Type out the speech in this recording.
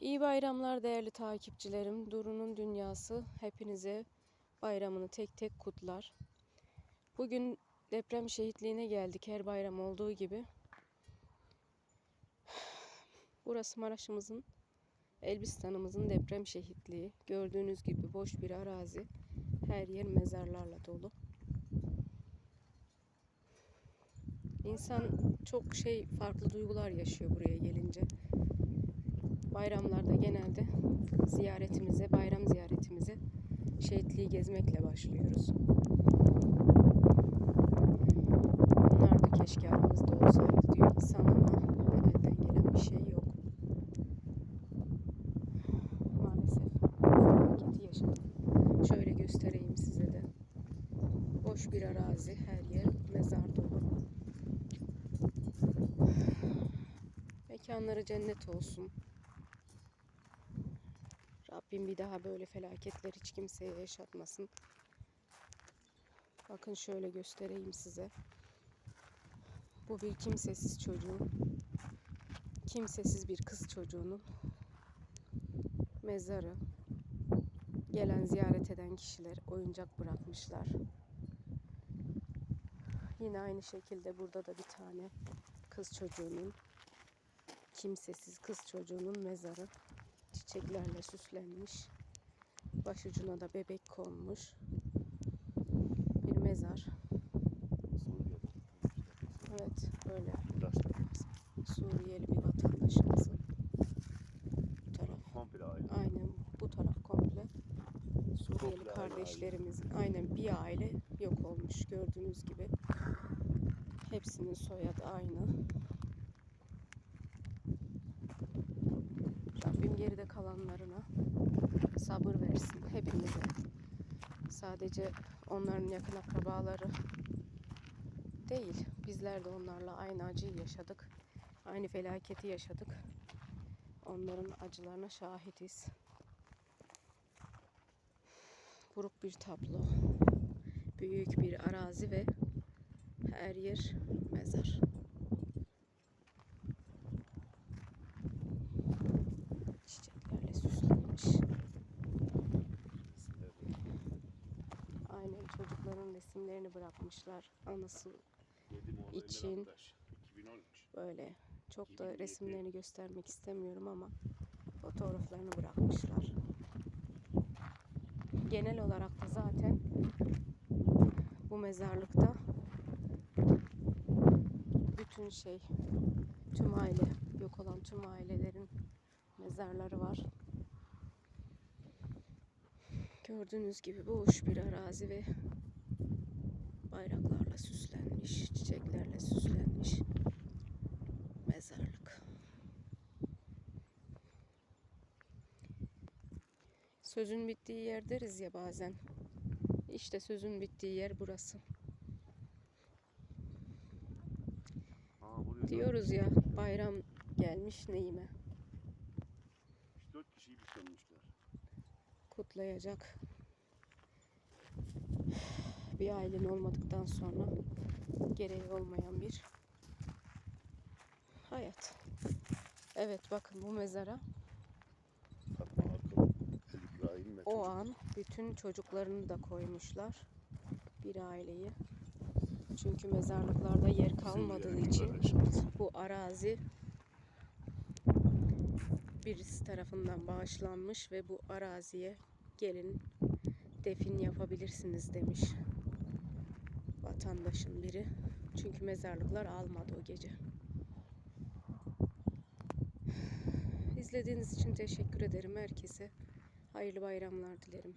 İyi bayramlar değerli takipçilerim. Duru'nun Dünyası hepinize bayramını tek tek kutlar. Bugün deprem şehitliğine geldik her bayram olduğu gibi. Burası Maraş'ımızın, Elbistan'ımızın deprem şehitliği. Gördüğünüz gibi boş bir arazi. Her yer mezarlarla dolu. İnsan çok şey farklı duygular yaşıyor buraya gelince. Bayramlarda genelde ziyaretimize, bayram ziyaretimize şehitliği gezmekle başlıyoruz. Onlar da keşke aramızda olsaydı diyor insan ama elden gelen bir şey yok. Maalesef felaketi yaşadık. Şöyle göstereyim size de. Boş bir arazi, her yer mezar dolu. Mekanları cennet olsun. Rabbim bir daha böyle felaketler hiç kimseye yaşatmasın. Bakın şöyle göstereyim size. Bu bir kimsesiz çocuğun, kimsesiz bir kız çocuğunun mezarı. Gelen ziyaret eden kişiler oyuncak bırakmışlar. Yine aynı şekilde burada da bir tane kız çocuğunun kimsesiz kız çocuğunun mezarı çiçeklerle süslenmiş. Başucuna da bebek konmuş. Bir mezar. Evet, böyle Suriyeli bir vatandaşımızın bu taraf. Komple aile. Aynen bu taraf komple Suriyeli Komple aile, kardeşlerimizin aynen bir aile yok olmuş gördüğünüz gibi. Hepsinin soyadı aynı. Rabbim kalanlarına sabır versin hepimize. Sadece onların yakın akrabaları değil. Bizler de onlarla aynı acıyı yaşadık. Aynı felaketi yaşadık. Onların acılarına şahitiz. Buruk bir tablo. Büyük bir arazi ve her yer mezar. Çiçeklerle süslenmiş. Aynen çocukların resimlerini bırakmışlar. Anısı İçin. 2013. böyle. Çok da 2007. resimlerini göstermek istemiyorum ama fotoğraflarını bırakmışlar. Genel olarak da zaten bu mezarlıkta bütün şey tüm aile yok olan tüm ailelerin mezarları var. Gördüğünüz gibi boş bir arazi ve süslenmiş, çiçeklerle süslenmiş mezarlık. Sözün bittiği yer deriz ya bazen. İşte sözün bittiği yer burası. Aa, Diyoruz ya bayram gelmiş neyime 4 kişiyi bir gömmüşler. kutlayacak. Bir ailen olmadıktan sonra gereği olmayan bir hayat. Evet bakın bu mezara o an bütün çocuklarını da koymuşlar. Bir aileyi. Çünkü mezarlıklarda yer kalmadığı için bu arazi birisi tarafından bağışlanmış ve bu araziye gelin defin yapabilirsiniz demiş vatandaşın biri. Çünkü mezarlıklar almadı o gece. İzlediğiniz için teşekkür ederim herkese. Hayırlı bayramlar dilerim.